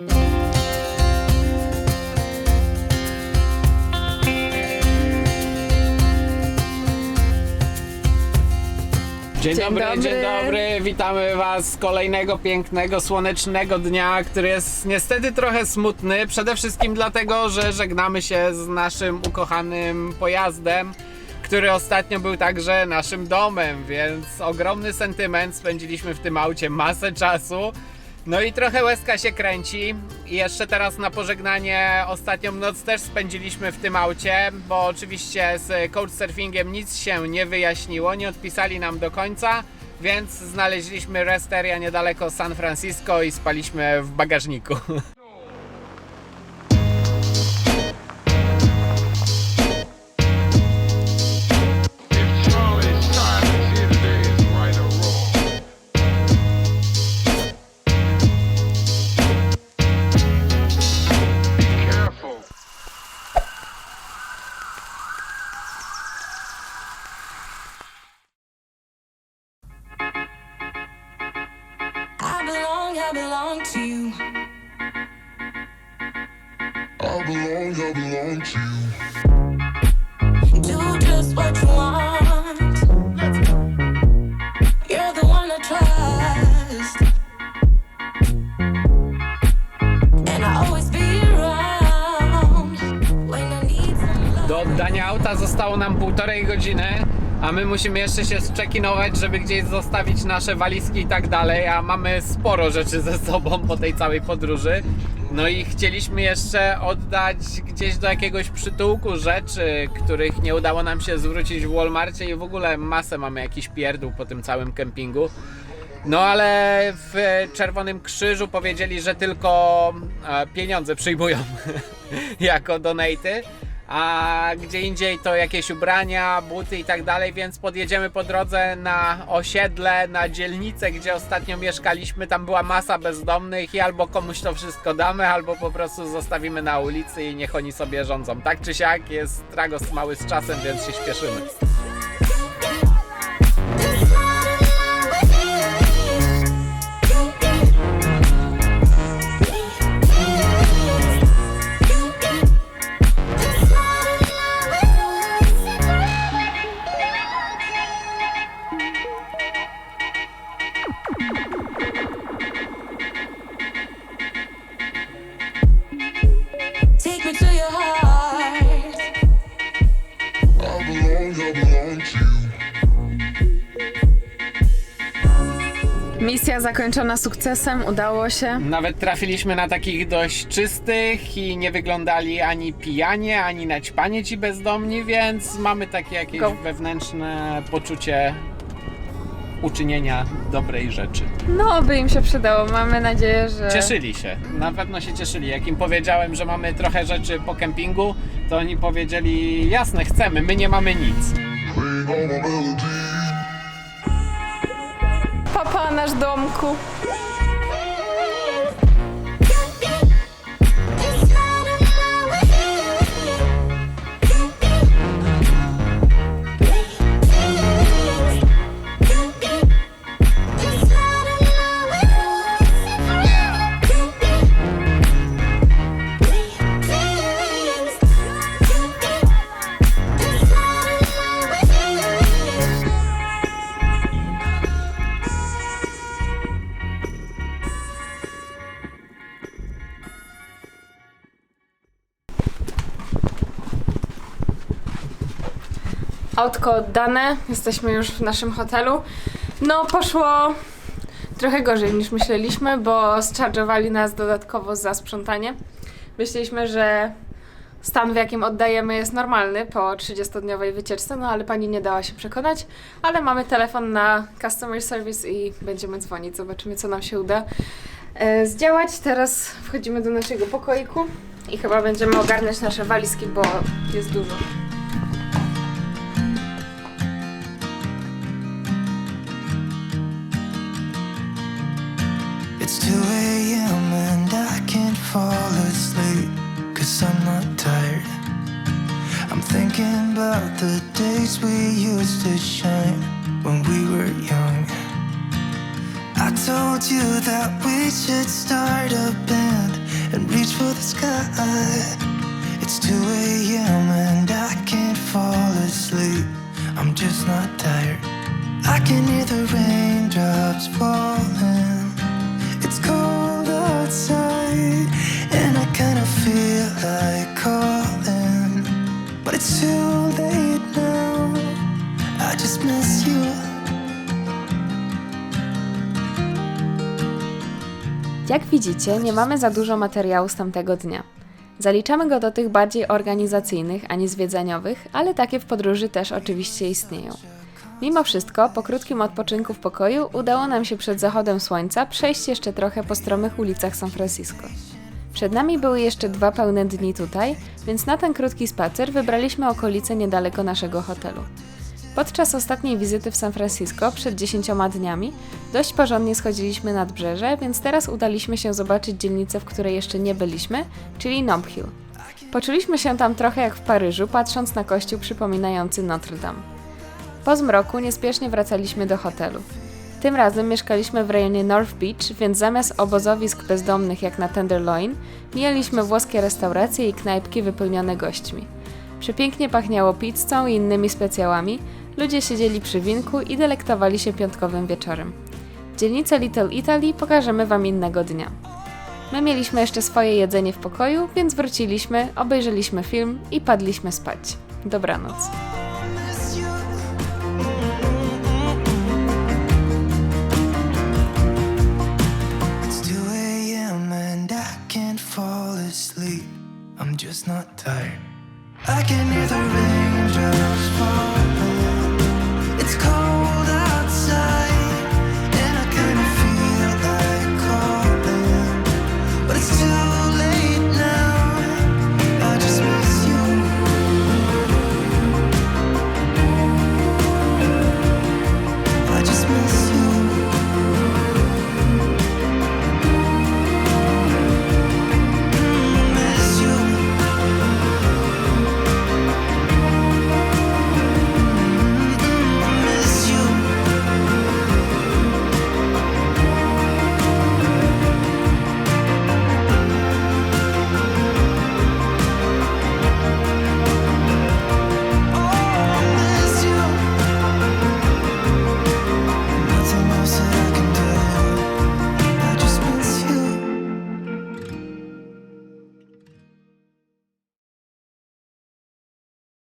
Dzień, Dzień dobry, dobry. dzień dobry. Witamy Was z kolejnego pięknego, słonecznego dnia, który jest niestety trochę smutny. Przede wszystkim dlatego, że żegnamy się z naszym ukochanym pojazdem, który ostatnio był także naszym domem, więc ogromny sentyment. Spędziliśmy w tym aucie masę czasu. No i trochę łezka się kręci. I jeszcze teraz na pożegnanie ostatnią noc też spędziliśmy w tym aucie, bo oczywiście z couchsurfingiem nic się nie wyjaśniło, nie odpisali nam do końca, więc znaleźliśmy resteria niedaleko San Francisco i spaliśmy w bagażniku. belong, to you. I belong, I belong to you. Do just what you want. You're the one I trust. And I always be around when I need some love. Do oddania auta zostało nam półtorej godziny, a my musimy jeszcze się zczekinować, żeby gdzieś zostawić nasze walizki i tak dalej, a mamy sporo rzeczy ze sobą po tej całej podróży. No i chcieliśmy jeszcze oddać gdzieś do jakiegoś przytułku rzeczy, których nie udało nam się zwrócić w Walmarcie i w ogóle masę mamy jakiś pierdół po tym całym kempingu. No ale w Czerwonym Krzyżu powiedzieli, że tylko e, pieniądze przyjmują jako donaty, a gdzie indziej to jakieś ubrania, buty i tak dalej, więc podjedziemy po drodze na osiedle, na dzielnicę, gdzie ostatnio mieszkaliśmy. Tam była masa bezdomnych i albo komuś to wszystko damy, albo po prostu zostawimy na ulicy i niech oni sobie rządzą. Tak czy siak jest tragos mały z czasem, więc się śpieszymy. Misja zakończona sukcesem, udało się. Nawet trafiliśmy na takich dość czystych i nie wyglądali ani pijanie, ani naćpanie ci bezdomni, więc mamy takie jakieś Go. wewnętrzne poczucie uczynienia dobrej rzeczy. No, by im się przydało. Mamy nadzieję, że. Cieszyli się, na pewno się cieszyli. Jak im powiedziałem, że mamy trochę rzeczy po kempingu, to oni powiedzieli, jasne, chcemy, my nie mamy nic. My melodies. наш домку. Autko oddane, jesteśmy już w naszym hotelu. No, poszło trochę gorzej niż myśleliśmy, bo zcharge'owali nas dodatkowo za sprzątanie. Myśleliśmy, że stan, w jakim oddajemy, jest normalny po 30-dniowej wycieczce, no ale pani nie dała się przekonać. Ale mamy telefon na customer service i będziemy dzwonić, zobaczymy, co nam się uda e, zdziałać. Teraz wchodzimy do naszego pokoiku i chyba będziemy ogarniać nasze walizki, bo jest dużo. It's 2 a.m. and I can't fall asleep Cause I'm not tired I'm thinking about the days we used to shine when we were young I told you that we should start a band And reach for the sky. It's 2 a.m. and I can't fall asleep. I'm just not tired. I can hear the raindrops falling. Jak widzicie, nie mamy za dużo materiału z tamtego dnia. Zaliczamy go do tych bardziej organizacyjnych, a nie zwiedzeniowych, ale takie w podróży też oczywiście istnieją. Mimo wszystko, po krótkim odpoczynku w pokoju udało nam się przed zachodem słońca przejść jeszcze trochę po stromych ulicach San Francisco. Przed nami były jeszcze dwa pełne dni tutaj, więc na ten krótki spacer wybraliśmy okolice niedaleko naszego hotelu. Podczas ostatniej wizyty w San Francisco przed 10 dniami dość porządnie schodziliśmy nad brzeże, więc teraz udaliśmy się zobaczyć dzielnicę, w której jeszcze nie byliśmy, czyli Nob Hill. Poczuliśmy się tam trochę jak w Paryżu, patrząc na kościół przypominający Notre Dame. Po zmroku niespiesznie wracaliśmy do hotelu. Tym razem mieszkaliśmy w rejonie North Beach, więc zamiast obozowisk bezdomnych jak na Tenderloin, mijaliśmy włoskie restauracje i knajpki wypełnione gośćmi. Przepięknie pachniało pizzą i innymi specjałami, ludzie siedzieli przy winku i delektowali się piątkowym wieczorem. Dzielnicę Little Italy pokażemy Wam innego dnia. My mieliśmy jeszcze swoje jedzenie w pokoju, więc wróciliśmy, obejrzeliśmy film i padliśmy spać. Dobranoc.